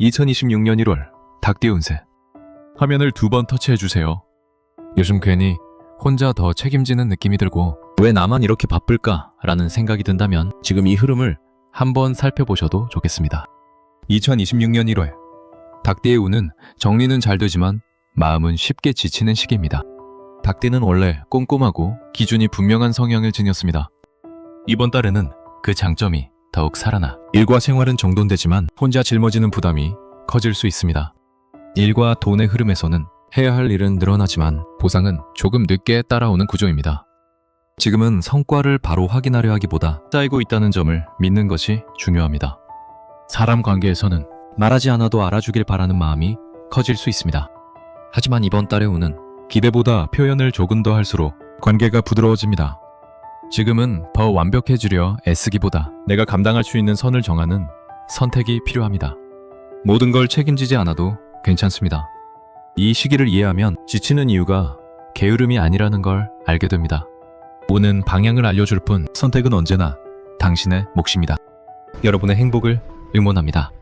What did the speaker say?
2026년 1월 닭띠 운세 화면을 두 번 터치해 주세요. 요즘 괜히 혼자 더 책임지는 느낌이 들고 왜 나만 이렇게 바쁠까? 라는 생각이 든다면 지금 이 흐름을 한번 살펴보셔도 좋겠습니다. 2026년 1월 닭띠의 운은 정리는 잘 되지만 마음은 쉽게 지치는 시기입니다. 닭띠는 원래 꼼꼼하고 기준이 분명한 성향을 지녔습니다. 이번 달에는 그 장점이 더욱 살아나 일과 생활은 정돈되지만 혼자 짊어지는 부담이 커질 수 있습니다. 일과 돈의 흐름에서는 해야 할 일은 늘어나지만 보상은 조금 늦게 따라오는 구조입니다. 지금은 성과를 바로 확인하려 하기보다 쌓이고 있다는 점을 믿는 것이 중요합니다. 사람 관계에서는 말하지 않아도 알아주길 바라는 마음이 커질 수 있습니다. 하지만 이번 달의 운은 기대보다 표현을 조금 더 할수록 관계가 부드러워집니다. 지금은 더 완벽해지려 애쓰기보다 내가 감당할 수 있는 선을 정하는 선택이 필요합니다. 모든 걸 책임지지 않아도 괜찮습니다. 이 시기를 이해하면 지치는 이유가 게으름이 아니라는 걸 알게 됩니다. 운은 방향을 알려줄 뿐 선택은 언제나 당신의 몫입니다. 여러분의 행복을 응원합니다.